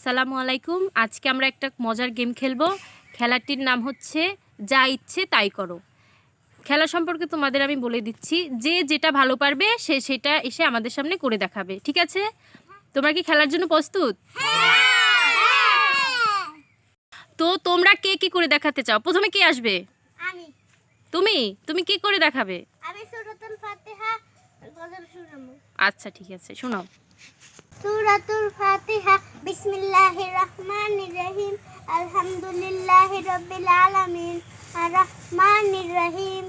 আসসালামু আলাইকুম। আজকে আমরা একটা মজার গেম খেলব। খেলাটির নাম হচ্ছে যা ইচ্ছে তাই করো। খেলা সম্পর্কে তোমাদের আমি বলে দিচ্ছি যে যেটা ভালো পারবে সে সেটা এসে আমাদের সামনে করে দেখাবে ঠিক আছে? তোমরা কি খেলার জন্য প্রস্তুত? তো তোমরা কে কি করে দেখাতে চাও? প্রথমে কে আসবে? তুমি? তুমি কি করে দেখাবে? আচ্ছা ঠিক আছে শোনাও। সূরাতুল ফাতিহা বিসমিল্লাহির রহমানির রহিম আলহামদুলিল্লাহি রাব্বিল আলামিন আর রহমানির রহিম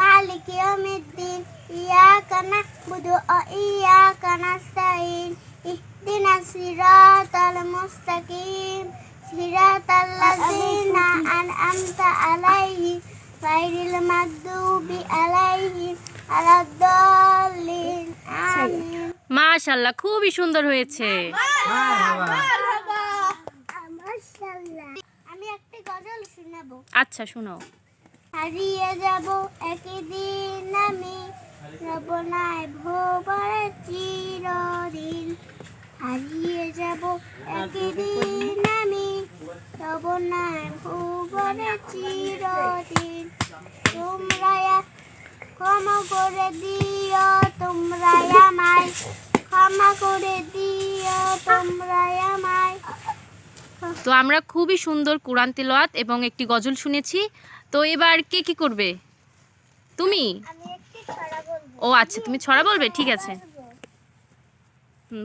মালিক ইয়াউমিদ্দিন ইয়াকা না'বুদু ওয়া ইয়াকা নাস্তাইন ইহদিনাস সিরাতাল মুস্তাকিম সিরাতাল লাযিনা আন'আমতা আলাইহিম গায়রিল মাগদুবি আলাইহিম ওয়ালাদ-দাল্লিন আমিন। মাশাল্লাহ খুবই সুন্দর হয়েছে। আমি একটা গজল শোনাবো। আচ্ছা শোনাও। হারিয়ে যাব একদিন আমি রবনায় ভোবার চিরদিন। হারিয়ে যাব একদিন আমি রবনায় ভোবার চিরদিন। তোমরা ক্ষমা করে দিও তোমরা আমায়। ক্ষমা করে দিও তোমরা আমায়। তো আমরা খুবই সুন্দর কোরআন তেলাওয়াত এবং একটি গজল শুনেছি। তো এবার কে কি করবে? তুমি? ও আচ্ছা তুমি ছড়া বলবে? ঠিক আছে।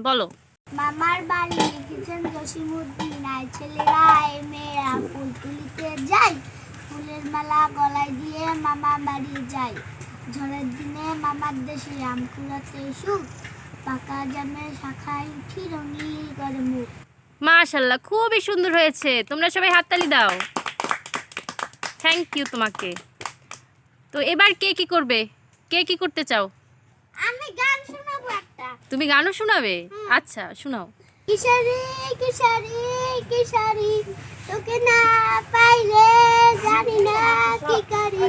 বলো। মামার বাড়ি লিখেছেন জসিমুদ্দিন আয় ছেলেরা মেয়েরা ফুল তুলিতে যাই ফুলের মালা গলায় দিয়ে মামা বাড়ি যাই ঝড়ের দিনে মামার দেশে আম কুড়াতে সুখ পাকা জামে শাখায় উঠি রঙিন করে মুখ মাশাল্লাহ খুবই সুন্দর হয়েছে। তোমরা সবাই হাততালি দাও। থ্যাংক ইউ তোমাকে। তো এবার কে কি করবে? কে কি করতে চাও? আমি গান শোনাবো একটা। তুমি গানও শোনাবে? আচ্ছা শোনাও। কিশারি কিশোরী কিশারি তোকে না পাইলে জানি না কি করি।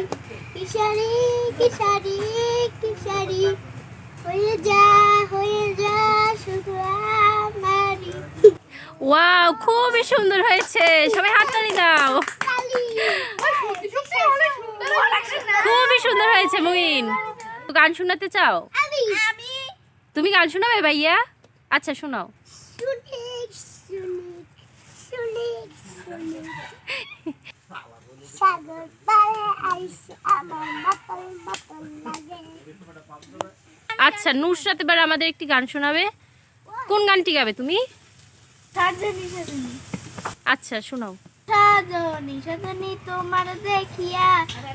কিশোরী কিশোরী কিশোরী। হয়ে যা হয়ে যা শুধু আমারই। ওয়াও খুবই সুন্দর হয়েছে। সবাই হাততালি দাও। খুবই সুন্দর হয়েছে মুইন। তো গান শোনাতে চাও? তুমি গান শোনাবে ভাইয়া? আচ্ছা শোনাও। শুনিক শুনিক শুনিক। সাগর পারে আইসে আমার মাতাল মাতাল লাগে আচ্ছা নুসরাত এবার আমাদের একটি গান শোনাবে। কোন গানটি গাবে তুমি? সাজনি সাজনি আচ্ছা শোনাও। সাজনি সাজনি তোমার দেখিয়া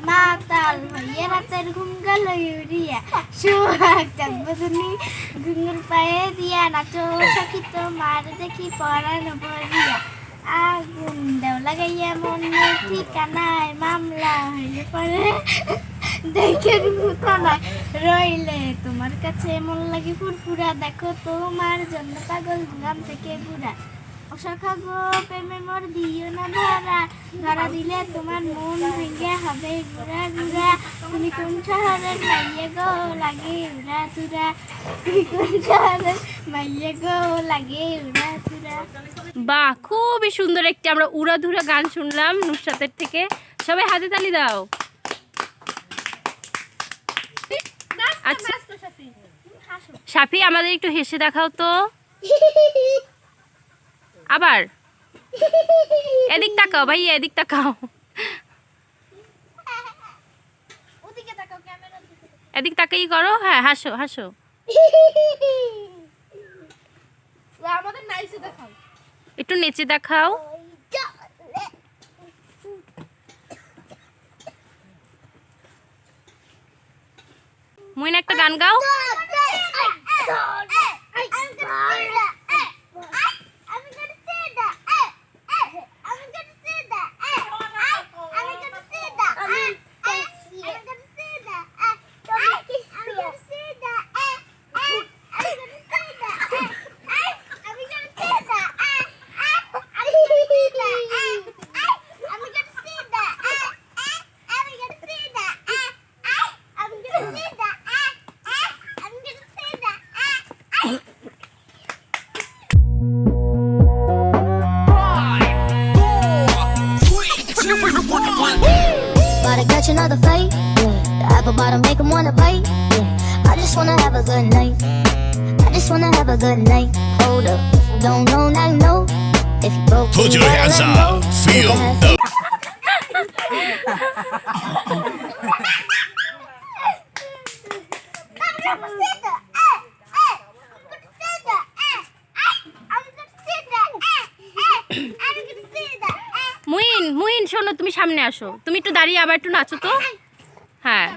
মাতাল হইয়া রাতের ঘুম গেল ইউরিয়া সুহাগ চাঁদনি ঘুঙুর পায়ে দিয়া নাচো সখী তোমার দেখি পরানো ভরিয়া। আগুন দেও, লাগাইয়া মনে ঠিকানায় মামলা হইলে পরে দেখে ভূতানায় রইলে তোমার কাছে মন লাগে ফুরফুরা, দেখো তোমার জন্য পাগল গ্রাম থেকে বুড়া অসখা গো প্রেমে মোর দিও না ধরা। ধরা দিলে তোমার মন ভেঙে হবে গুড়া গুড়া তুমি কোন শহরের মাইয়ে গো লাগে উড়া তুরা তুমি কোন শহরের মাইয়ে গো লাগে উড়া তুরা বাহ খুবই সুন্দর একটি আমরা উড়াধুরা গান শুনলাম নুসরাতের থেকে। সবাই হাতে তালি দাও। আচ্ছা। সাফি আমাদের একটু হেসে দেখাও তো। আবার এদিক তাকাও ভাইয়া এদিক তাকাও এদিক তাকাই করো হ্যাঁ হাসো হাসো দেখাও একটু নেচে দেখাও মুইন একটা গান গাও another fight. Yeah. The apple bottom make 'em wanna bite. Yeah. I just wanna have a good night. I just wanna have a good night. Hold up. If you don't know, now you know. If you broke, Put then your hands gotta let up. go. Feel You gotta- the Muin শোনো তুমি সামনে আসো। তুমি একটু দাঁড়িয়ে আবার একটু নাচো তো। হ্যাঁ।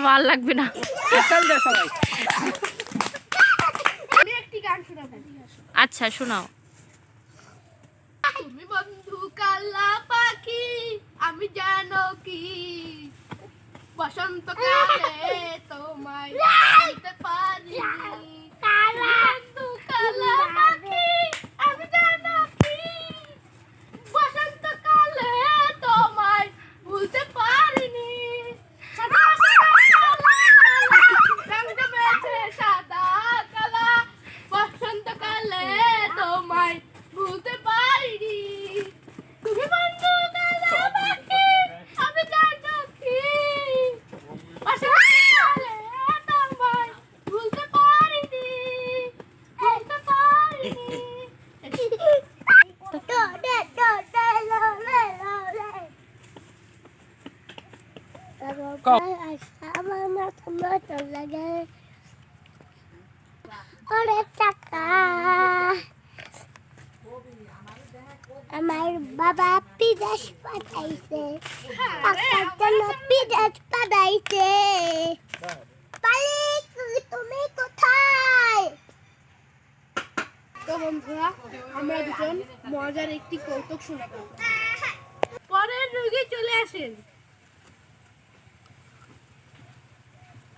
থামো লাগবে না। আমি একটি গান আচ্ছা শোনাও। তুমি বন্ধু কালা পাখি আমি জানো কি? বসন্তকালে তোমায় পারি বন্ধু কালা পাখি আমি জানো কি বসন্তকালে তোমায় ভুলতে পারিনি সাদা সাদা কালা কালা রং জমেছে সাদা কালা বসন্তকালে তোমায় ভুলতে পারিনি তুমি বন্ধু কালা পাখি আমি জানো কি বসন্তকালে তোমায় ভুলতে পারিনি ভুলতে পারিনি আমার বাবা বিদেশ পাঠাইছে। টাকার জন্য বিদেশ পাঠাইছে। পালিক তুমি কোথায়? তো বন্ধুরা আমরা দুজন মজার একটি কৌতুক শোনাবো। পরের রোগী চলে আসেন।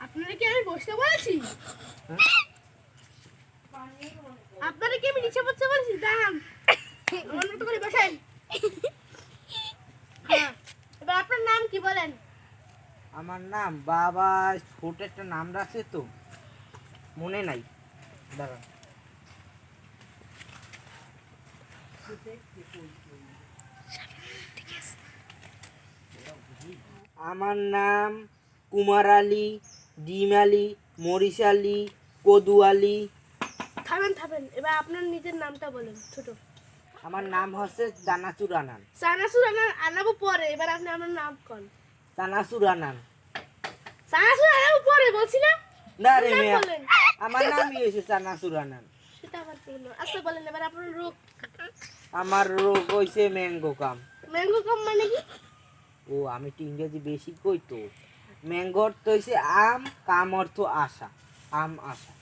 আপনারা কি আমি বসতে বলেছি? আপনারা কি আমি নিচে বসতে বলেছি? দাঁড়ান। মতো করে বসেন। হ্যাঁ এবার আপনার নাম কি বলেন? আমার নাম বাবা ছোট একটা নাম রাখছে তো। মনে নাই। দাঁড়ান। আমার নাম কুমার আলী, ডিম আলী, মরিচ আলী, কদু আলী থামেন থামেন। এবার আপনার নিজের নামটা বলেন ছোট। আমার নাম হচ্ছে চানাচুর আনান। আনার আনাবো পরে এবার আপনি আমার নাম কন। চানাচুর আনান। আনাবো পরে বলছি না? রে আমার নামই হয়েছে চানাচুর আনান। সেটা আমার জন্য আচ্ছা বলেন এবার আপনার রোগ। আমার রোগ হয়েছে ম্যাঙ্গো কাম। ম্যাঙ্গো কম মানে কি? ও আমি তো ইংরেজি বেশি কই তো? ম্যাঙ্গো অর্থ হইছে আম কাম অর্থ আশা। আম আশা।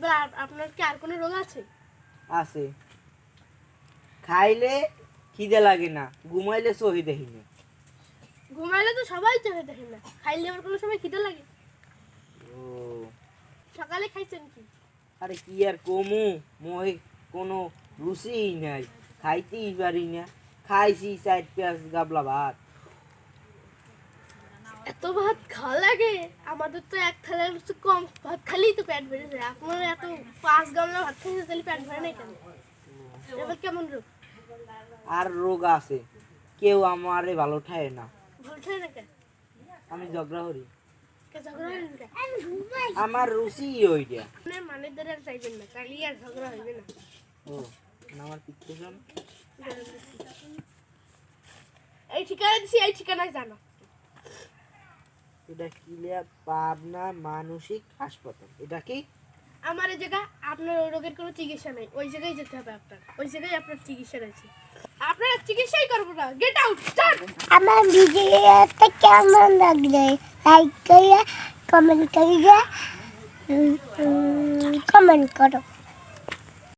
এবার আপনার কি আর কোনো রোগ আছে? আছে। খাইলে খিদে লাগে না ঘুমাইলে সহি দেখি না। ঘুমাইলে তো সবাই চোখে দেখেন না খাইলে আবার কোনো সময় খিদে লাগে? ও। সকালে খাইছেন কি? আরে কি আর কমু মই কোনো রুচিই নাই খাইতেই পারি না। খাইছি চার পেঁয়াজ গাবলা ভাত। এত ভাত খাওয়া লাগে? আমাদের তো এক থালার কিছু কম ভাত খালেই তো পেট ভরে যায়। আপনার এত পাঁচ গামলা ভাত খাইছে তাহলে পেট ভরে নাই কেন? এবার কেমন রোগ? আর রোগ আছে। কেউ আমারে ভালো ঠায় না। ভুলছে না কেন? আমি ঝগড়া করি। আমার রুচি ওইটা। মানের দ্বারা আর চাইবেন না কালি আর ঝগড়া হইবে না। ও আমার পিচ্ছে এই ঠিকানা দিছি এই ঠিকানায় জানো। এটা কিলিয়া পাবনা মানসিক হাসপাতাল। এটা কি? আমার এই জায়গা আপনার ওই রোগের কোনো চিকিৎসা নেই। ওই জায়গায় যেতে হবে আপনার। ওই জায়গায় আপনার চিকিৎসা রয়েছে আপনার চিকিৎসাই করব না। গেট আউট আমার ভিডিওটা কেমন লাগলে লাইক করে কমেন্ট করে কমেন্ট করো।